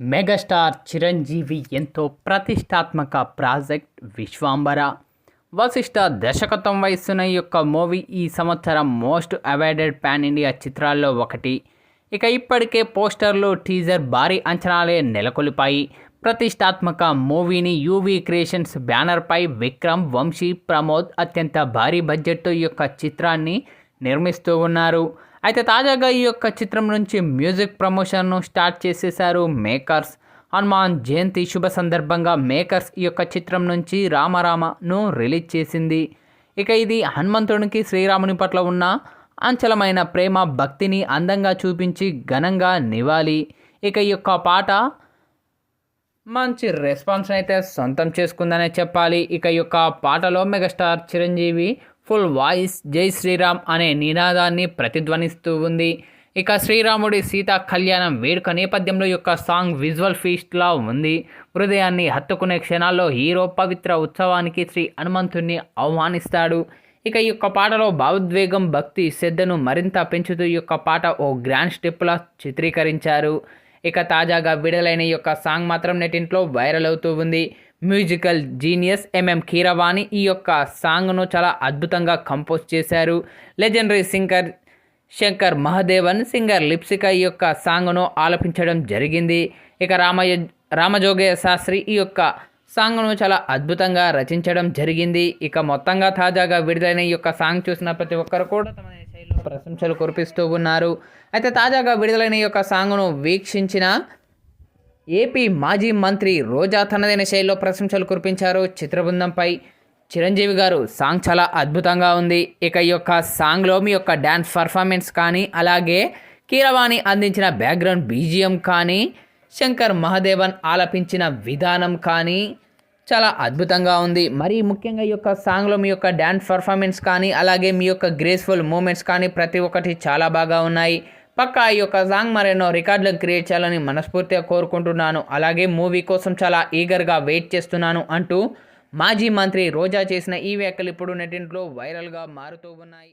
Megastar Chiranjeevi ఎంతో ప్రతిష్టాత్మక project Vishwambhara. Vashishtha దర్శకత్వం వహిస్తున్న ఈ యొక్క మూవీ ఈ సంవత్సరం మోస్ట్ అవైడెడ్ పాన్ ఇండియా చిత్రాల్లో ఒకటి. ఇక ఇప్పటికే పోస్టర్లు టీజర్ భారీ అంచనాలే నెలకొల్పాయి. ప్రతిష్టాత్మక మూవీని యూవీ క్రియేషన్స్ బ్యానర్పై విక్రమ్ వంశీ ప్రమోద్ అత్యంత భారీ బడ్జెట్తో ఈ యొక్క చిత్రాన్ని నిర్మిస్తూ ఉన్నారు. అయితే తాజాగా ఈ యొక్క చిత్రం నుంచి మ్యూజిక్ ప్రమోషన్ను స్టార్ట్ చేసేశారు మేకర్స్. హనుమాన్ జయంతి శుభ సందర్భంగా మేకర్స్ ఈ యొక్క చిత్రం నుంచి రామరామను రిలీజ్ చేసింది. ఇక ఇది హనుమంతునికి శ్రీరాముని పట్ల ఉన్న అంచలమైన ప్రేమ భక్తిని అందంగా చూపించి ఘనంగా నివాలి ఇక ఈ యొక్క పాట మంచి రెస్పాన్స్ అయితే సొంతం చేసుకుందనే చెప్పాలి. ఇక ఈ యొక్క పాటలో మెగాస్టార్ చిరంజీవి ఫుల్ వాయిస్ జై శ్రీరామ్ అనే నినాదాన్ని ప్రతిధ్వనిస్తూ ఉంది. ఇక శ్రీరాముడి సీతా కళ్యాణం వేడుక నేపథ్యంలో యొక్క సాంగ్ విజువల్ ఫీస్ట్లా ఉంది. హృదయాన్ని హత్తుకునే క్షణాల్లో హీరో పవిత్ర ఉత్సవానికి శ్రీ హనుమంతుణ్ణి ఆహ్వానిస్తాడు. ఇక ఈ యొక్క పాటలో భావోద్వేగం భక్తి శ్రద్ధను మరింత పెంచుతూ ఈ యొక్క పాట ఓ గ్రాండ్ స్టెప్లా చిత్రీకరించారు. ఇక తాజాగా విడుదలైన ఈ యొక్క సాంగ్ మాత్రం నెటింట్లో వైరల్ అవుతూ ఉంది. మ్యూజికల్ జీనియస్ ఎంఎం కీరవాణి ఈ యొక్క సాంగ్ను చాలా అద్భుతంగా కంపోజ్ చేశారు. Legendary singer Shankar Mahadevan singer Lipsika ఈ యొక్క సాంగ్ను ఆలపించడం జరిగింది. ఇక రామయ్య రామజోగయ్య శాస్త్రి ఈ యొక్క సాంగ్ను చాలా అద్భుతంగా రచించడం జరిగింది. ఇక మొత్తంగా తాజాగా విడుదలైన ఈ యొక్క సాంగ్ చూసిన ప్రతి ఒక్కరు కూడా తమ శైలిలో ప్రశంసలు కురిపిస్తూ ఉన్నారు. అయితే తాజాగా విడుదలైన ఈ యొక్క సాంగ్ను వీక్షించిన ఏపీ మాజీ మంత్రి రోజా తనదైన శైలిలో ప్రశంసలు కురిపించారు చిత్రబృందంపై. చిరంజీవి గారు సాంగ్ చాలా అద్భుతంగా ఉంది. ఇక ఈ యొక్క సాంగ్లో మీ యొక్క డ్యాన్స్ పర్ఫార్మెన్స్ కానీ అలాగే కీరవాణి అందించిన బ్యాక్గ్రౌండ్ బీజిఎం కానీ శంకర్ మహదేవన్ ఆలపించిన విధానం కానీ చాలా అద్భుతంగా ఉంది. మరి ముఖ్యంగా ఈ యొక్క సాంగ్లో మీ యొక్క డ్యాన్స్ పర్ఫార్మెన్స్ కానీ అలాగే మీ యొక్క గ్రేస్ఫుల్ మూమెంట్స్ కానీ ప్రతి ఒక్కటి చాలా బాగా ఉన్నాయి. పక్కా ఈ యొక్క సాంగ్ మరెన్నో రికార్డులను క్రియేట్ చేయాలని మనస్ఫూర్తిగా కోరుకుంటున్నాను. అలాగే మూవీ కోసం చాలా ఈగర్గా వెయిట్ చేస్తున్నాను అంటూ మాజీ మంత్రి రోజా చేసిన ఈ వ్యాఖ్యలు ఇప్పుడు నెటింట్లో వైరల్గా మారుతూ ఉన్నాయి.